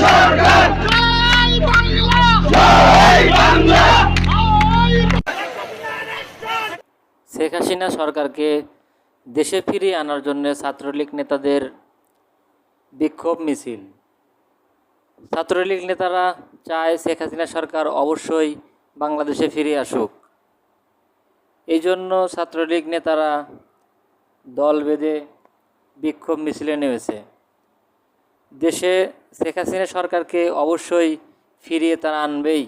সরকার শেখ হাসিনা সরকারকে দেশে ফিরিয়ে আনার জন্য ছাত্রলীগ নেতাদের বিক্ষোভ মিছিল। ছাত্রলীগ নেতারা চায় শেখ হাসিনা সরকার অবশ্যই বাংলাদেশে ফিরে আসুক। এই জন্য ছাত্রলীগ নেতারা দল বেঁধে বিক্ষোভ মিছিলে নেমেছে। দেশে শেখ হাসিনা সরকারকে অবশ্যই ফিরিয়ে তারা আনবেই।